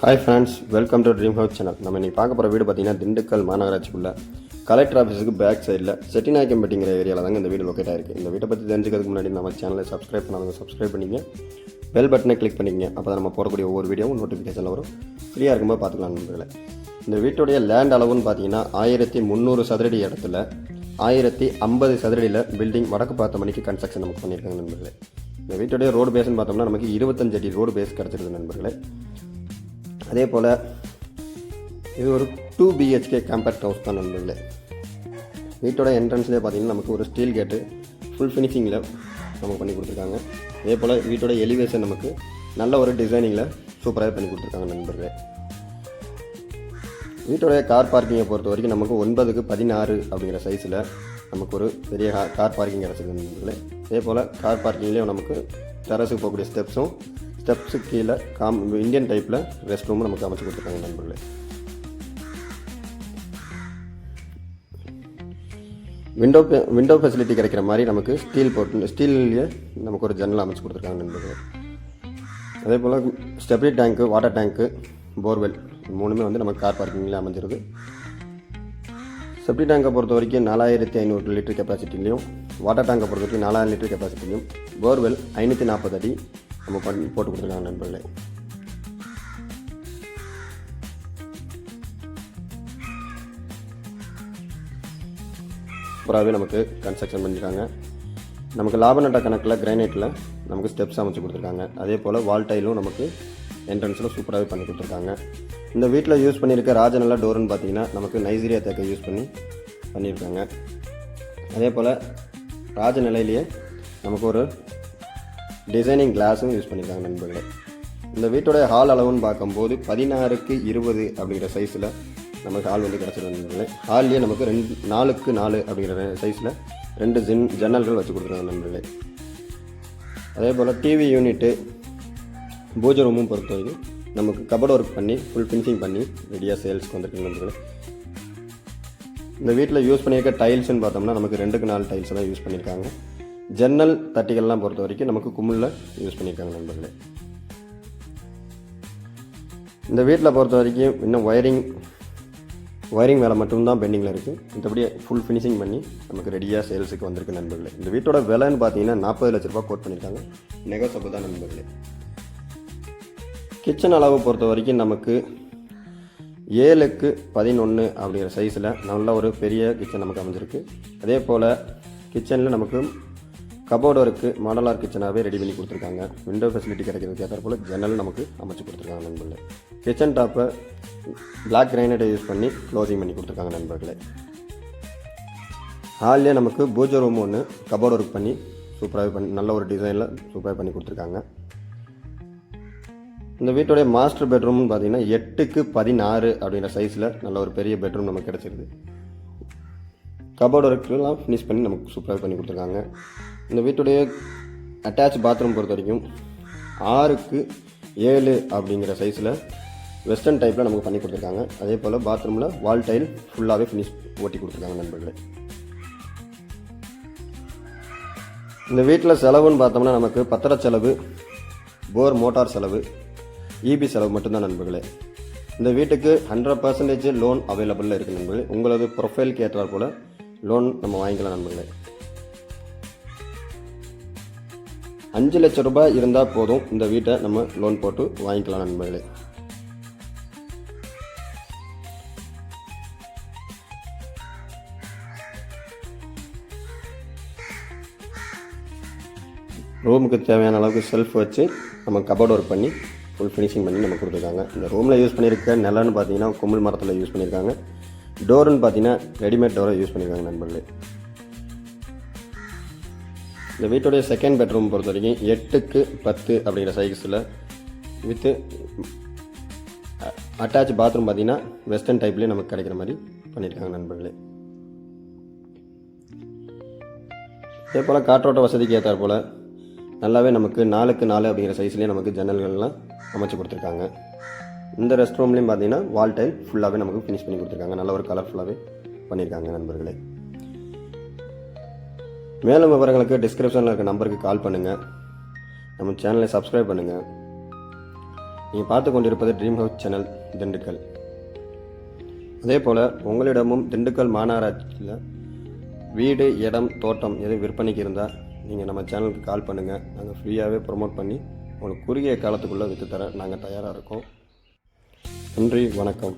Hi friends welcome to dream house channel நம்ம இன்னைக்கு பார்க்க போகிற வீடு பார்த்தீங்கன்னா திண்டுக்கல் மாநகராட்சிக்குள்ளே. கலெக்டர் ஆஃபீஸுக்கு பேக் சைடில் செட்டிநாயக்கம்பட்டிங்கிற ஏரியாவில் தாங்க இந்த வீடு லொக்கேட் ஆயிருக்கு. இந்த வீட்டை பற்றி தெரிஞ்சுக்கிறதுக்கு முன்னாடி நம்ம சேனலை சப்ஸ்கிரைப் பண்ணாதவங்க சப்ஸ்கிரைப் பண்ணிங்க. பெல் பட்டனை கிளிக் பண்ணிங்க. அப்போ தான் நம்ம போடக்கூடிய ஒவ்வொரு வீடியோவும் நோட்டிஃபிகேஷனில் வரும். ஃப்ரீயாக இருக்கும்போது பார்த்துக்கலாம் நண்பர்களே. இந்த வீட்டுடைய லேண்ட் அளவுன்னு பார்த்தீங்கன்னா ஆயிரத்தி முந்நூறு சதுரடி இடத்துல ஆயிரத்தி ஐம்பது சதுரடியில் பில்டிங் வடக்கு பார்த்த மணிக்கு கன்ஸ்ட்ரக்ஷன் நமக்கு பண்ணியிருக்காங்க நண்பர்களே. இந்த வீட்டுடைய ரோடு பேஸ்னு பார்த்தோம்னா நமக்கு இருபத்தஞ்சடி ரோடு பேஸ் கிடச்சிருக்கு நண்பர்களே. அதே போல் இது ஒரு டூ பிஹெச்கே காம்பேக்ட் ஹவுஸ் தான் நண்பர்களே. வீட்டோட என்ட்ரன்ஸ்லேயே பார்த்தீங்கன்னா நமக்கு ஒரு ஸ்டீல் கேட்டு ஃபுல் ஃபினிஷிங்கில் நமக்கு பண்ணி கொடுத்துருக்காங்க. அதே போல் வீட்டோட எலிவேஷன் நமக்கு நல்ல ஒரு டிசைனிங்கில் சூப்பராக பண்ணி கொடுத்துருக்காங்க நண்பர்களே. வீட்டோடைய கார் பார்க்கிங்கை பொறுத்த வரைக்கும் நமக்கு ஒன்பதுக்கு பதினாறு அப்படிங்கிற சைஸில் நமக்கு ஒரு பெரிய கார் பார்க்கிங் கிடச்சிருக்கு நண்பர்களே. அதே போல் கார் பார்க்கிங்லேயும் நமக்கு டெரஸுக்கு போகக்கூடிய ஸ்டெப்ஸும் ஸ்டெப்ஸு கீழே காம் இந்தியன் டைப்பில் ரெஸ்ட் ரூமும் நமக்கு அமைச்சு கொடுத்துருக்காங்க நண்பர்களே. விண்டோ விண்டோ ஃபெசிலிட்டி கிடைக்கிற மாதிரி நமக்கு ஸ்டீல் போட்டு ஸ்டீல்லையே நமக்கு ஒரு ஜன்னல் அமைச்சு கொடுத்துருக்காங்க நண்பர்களே. அதே போல் ஸ்டெப்ரி டேங்க்கு வாட்டர் டேங்க்கு போர்வெல் மூணுமே வந்து நமக்கு கார் பார்க்கிங்கில் அமைஞ்சிருது. செப்டி டேங்கை பொறுத்த வரைக்கும் நாலாயிரத்தி ஐநூறு லிட்டர் கெப்பாசிட்டிலையும் வாட்டர் டேங்கை பொறுத்த வரைக்கும் நாலாயிரம் லிட்டர் கெப்பாசிட்டிலையும் போர்வெல் ஐநூற்றி நாற்பது அடி நம்ம பண்ணி போட்டு கொடுத்துருக்காங்க நண்பர்களே. சூப்பராகவே நமக்கு கன்ஸ்ட்ரக்ஷன் பண்ணியிருக்காங்க நமக்கு லாப நட்ட கணக்கில் கிரானைட்டில் நமக்கு ஸ்டெப்ஸ் அமைச்சு கொடுத்துருக்காங்க. அதே போல் வால் டைலும் நமக்கு என்ட்ரன்ஸில் சூப்பராகவே பண்ணி கொடுத்துருக்காங்க. இந்த வீட்டில் யூஸ் பண்ணியிருக்க ராஜநல்ல டோருன்னு பார்த்தீங்கன்னா நமக்கு நைஜீரியா தேக்கை யூஸ் பண்ணி பண்ணியிருக்காங்க அதே போல் ராஜநிலையிலேயே நமக்கு ஒரு டிசைனிங் கிளாஸும் யூஸ் பண்ணியிருக்காங்க நண்பர்களே. இந்த வீட்டோட ஹால் அளவுன்னு பார்க்கும்போது பதினாறுக்கு இருபது அப்படிங்கிற சைஸில் நமக்கு ஹால் வந்து கிடச்சிடும் நண்பர்களே. ஹால்லேயே நமக்கு ரெண்டு நாலுக்கு நாலு அப்படிங்கிற சைஸில் ரெண்டு ஜின் ஜன்னல்கள் வச்சு கொடுத்துருக்காங்க நண்பர்களே. அதே போல் டிவி யூனிட்டு பூஜை ரூமும் பொறுத்த வரைக்கும் நமக்கு கபட் ஒர்க் பண்ணி ஃபுல் ஃபினிஷிங் பண்ணி ரெடியாக சேல்ஸ்க்கு வந்திருக்கு நண்பர்களே. இந்த வீட்டில் யூஸ் பண்ணியிருக்க டைல்ஸ்னு பார்த்தோம்னா நமக்கு ரெண்டுக்கு நாலு டைல்ஸ் தான் யூஸ் பண்ணியிருக்காங்க. ஜன்னல் தட்டிகள்லாம் பொறுத்த வரைக்கும் நமக்கு குமிழில் யூஸ் பண்ணியிருக்காங்க நண்பர்களே. இந்த வீட்டில் பொறுத்த வரைக்கும் இன்னும் ஒயரிங் ஒயரிங் வேலை மட்டும்தான் பெண்டிங்கில் இருக்குது மற்றபடி ஃபுல் ஃபினிஷிங் பண்ணி நமக்கு ரெடியாக சேல்ஸுக்கு வந்திருக்கு நண்பர்களே. இந்த வீட்டோட விலைன்னு பார்த்தீங்கன்னா நாற்பது லட்ச ரூபா கோட் பண்ணியிருக்காங்க. நெகோசபிள் தான் நண்பர்களே. கிச்சன் அளவு பொறுத்த வரைக்கும் நமக்கு ஏழுக்கு பதினொன்று அப்படிங்கிற சைஸில் நல்ல ஒரு பெரிய கிச்சன் நமக்கு அமைஞ்சிருக்கு. அதே போல் கிச்சனில் நமக்கு கபோர்டு ஒர்க்கு மாடலார் கிச்சனாகவே ரெடி பண்ணி கொடுத்துருக்காங்க. விண்டோ ஃபெசிலிட்டி கிடைக்கிறதுக்கு ஏற்ற போல் ஜன்னல் நமக்கு அமைச்சு கொடுத்துருக்காங்க நண்பர்களே. கிச்சன் டாப்பை பிளாக் கிரைனைட்டை யூஸ் பண்ணி க்ளோசிங் பண்ணி கொடுத்துருக்காங்க நண்பர்களே. ஹால்லே நமக்கு பூஜை ரூம் ஒன்று கபோர்டு ஒர்க் பண்ணி சூப்பராகவே பண்ணி நல்ல ஒரு டிசைனில் சூப்பராக பண்ணி கொடுத்துருக்காங்க. இந்த வீட்டோடைய மாஸ்டர் பெட்ரூம்னு பார்த்தீங்கன்னா எட்டுக்கு பதினாறு அப்படின்ற சைஸில் நல்ல ஒரு பெரிய பெட்ரூம் நமக்கு கிடச்சிருது. கபோர்டு ஒர்க்கெலாம் ஃபினிஷ் பண்ணி நமக்கு சூப்பராக பண்ணி கொடுத்துருக்காங்க. இந்த வீட்டுடைய அட்டாச் பாத்ரூம் பொறுத்த வரைக்கும் ஆறுக்கு ஏழு அப்படிங்கிற சைஸில் வெஸ்டர்ன் டைப்பில் நமக்கு பண்ணி கொடுத்துருக்காங்க. அதே போல் பாத்ரூமில் வால் டைல் ஃபுல்லாகவே ஃபினிஷ் ஓட்டி கொடுத்துருக்காங்க நண்பர்களே. இந்த வீட்டில் செலவுன்னு பார்த்தோம்னா நமக்கு பத்திர செலவு போர் மோட்டார் செலவு இபி செலவு மட்டும்தான் நண்பர்களே. இந்த வீட்டுக்கு ஹண்ட்ரட் பர்சன்டேஜ் லோன் அவைலபிளில் இருக்குது நண்பர்களே. உங்களது ப்ரொஃபைலுக்கு ஏற்றாற் போல் லோன் நம்ம வாங்கிக்கலாம் நண்பர்களே. அஞ்சு லட்சம் ரூபாய் இருந்தால் போதும் இந்த வீட்டை நம்ம லோன் போட்டு வாங்கிக்கலாம் நண்பர்களே. ரூமுக்கு தேவையான அளவுக்கு செல்ஃப் வச்சு நம்ம கபோர்ட் ஒர்க் பண்ணி ஃபுல் ஃபினிஷிங் பண்ணி நம்ம கொடுத்துருக்காங்க. இந்த ரூமில் யூஸ் பண்ணியிருக்க நிலன்னு பார்த்தீங்கன்னா குமிழ் மரத்தில் யூஸ் பண்ணியிருக்காங்க. டோருன்னு பார்த்தீங்கன்னா ரெடிமேட் டோரை யூஸ் பண்ணியிருக்காங்க நண்பர்களே. இந்த வீட்டுடைய செகண்ட் பெட்ரூம் பொறுத்த வரைக்கும் எட்டுக்கு பத்து அப்படிங்கிற சைஸில் வித்து அட்டாச் பாத்ரூம் பார்த்தீங்கன்னா வெஸ்டர்ன் டைப்லேயே நமக்கு கிடைக்கிற மாதிரி பண்ணியிருக்காங்க நண்பர்களே. அதே போல் காற்றோட்ட வசதிக்கு ஏற்றாற் போல் நல்லாவே நமக்கு நாலுக்கு நாலு அப்படிங்கிற சைஸ்லேயே நமக்கு ஜன்னல்கள்லாம் அமைச்சு கொடுத்துருக்காங்க. இந்த ரெஸ்ட் ரூம்லேயும் பார்த்தீங்கன்னா வால் டைல் ஃபுல்லாகவே நமக்கு ஃபினிஷ் பண்ணி கொடுத்துருக்காங்க. நல்ல ஒரு கலர்ஃபுல்லாகவே பண்ணியிருக்காங்க நண்பர்களே. மேலும் விவரங்களுக்கு டிஸ்கிரிப்ஷனில் இருக்க நம்பருக்கு கால் பண்ணுங்கள் நம்ம சேனலை சப்ஸ்கிரைப் பண்ணுங்கள் நீங்கள் பார்த்து கொண்டிருப்பது ட்ரீம் ஹவுஸ் சேனல் திண்டுக்கல். அதே போல் உங்களிடமும் திண்டுக்கல் மாநகராட்சியில் வீடு இடம் தோட்டம் எதுவும் விற்பனைக்கு இருந்தால் நீங்கள் நம்ம சேனலுக்கு கால் பண்ணுங்கள் நாங்கள் ஃப்ரீயாகவே ப்ரொமோட் பண்ணி உங்களுக்கு குறுகிய காலத்துக்குள்ளே விற்று தர நாங்கள் தயாராக இருக்கோம். நன்றி வணக்கம்.